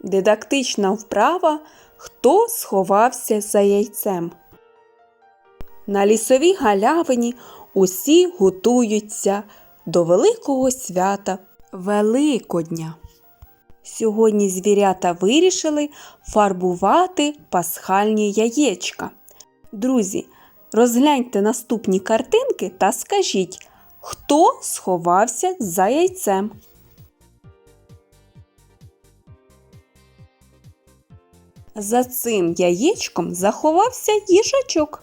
Дидактична вправа Хто сховався за яйцем. На лісовій галявині усі готуються до великого свята Великодня. Сьогодні звірята вирішили фарбувати пасхальні яєчка. Друзі, розгляньте наступні картинки та скажіть, хто сховався за яйцем. За цим яєчком заховався їжачок.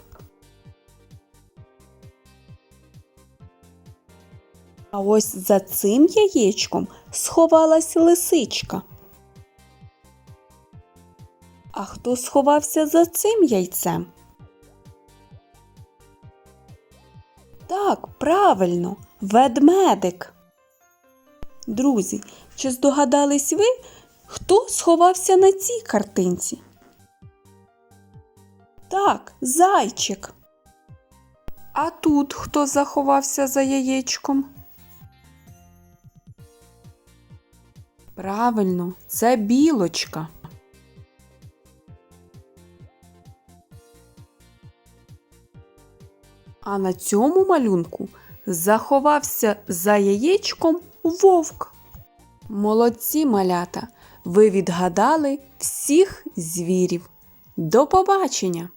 А ось за цим яєчком сховалась лисичка. А хто сховався за цим яйцем? Так, правильно, ведмедик. Друзі, чи здогадались ви, хто сховався на цій картинці? Так, зайчик. А тут хто заховався за яєчком? Правильно, це білочка. А на цьому малюнку заховався за яєчком вовк. Молодці малята! Ви відгадали всіх звірів. До побачення!